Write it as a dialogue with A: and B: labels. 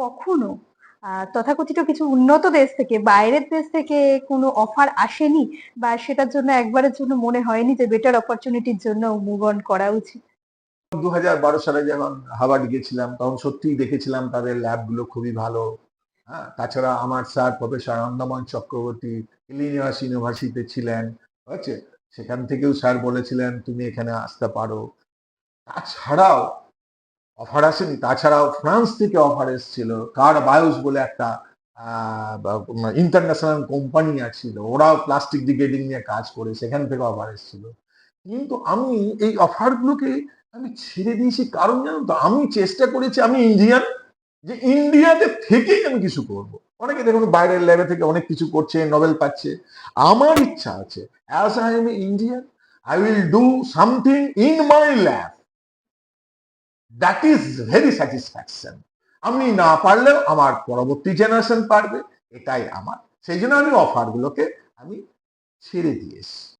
A: কখনো তথাকথিত কিছু উন্নত দেশ থেকে, বাইরের দেশ থেকে কোনো অফার আসেনি? বা সেটার জন্য একবারের জন্য মনে হয়নি যে বেটার অপরচুনিটির জন্য মুভ অন করা উচিত?
B: দু হাজার বারো সালে যখন হাওয়ার্ড গেছিলাম তখন সত্যিই দেখেছিলাম তাদের ল্যাবগুলো খুবই ভালো। হ্যাঁ তাছাড়া আমার sir professor Anandaman Chakraborty, Illinois ইউনিভার্সিটিতে ছিলেন হচ্ছে সেখান থেকেও স্যার বলেছিলেন, তুমি এখানে আসতে পারো। তাছাড়াও অফার আসেনি। তাছাড়াও ফ্রান্স থেকে অফার এসেছিল। কার বায়োস বলে একটা ইন্টারন্যাশনাল কোম্পানি আছিল। ওরাও প্লাস্টিক ডিগ্রেডিং নিয়ে কাজ করে সেখান থেকে অফার এসেছিল। কিন্তু আমি এই অফারগুলোকে আমি ছেড়ে দিয়েছি কারণ জানো তো? আমি চেষ্টা করেছি, আমি ইন্ডিয়ান যে ইন্ডিয়াতে থেকেই আমি কিছু করব। অনেকে দেখুন বাইরের ল্যাবে থেকে অনেক কিছু করছে নোবেল পাচ্ছে। আমার ইচ্ছা আছে as I am Indian I will do something in my lab that is very satisfaction আমি না পারলেও আমার পরবর্তী জেনারেশন পারবে, এটাই আমার। সেই জন্য আমি অফারগুলোকে আমি ছেড়ে দিয়েছি।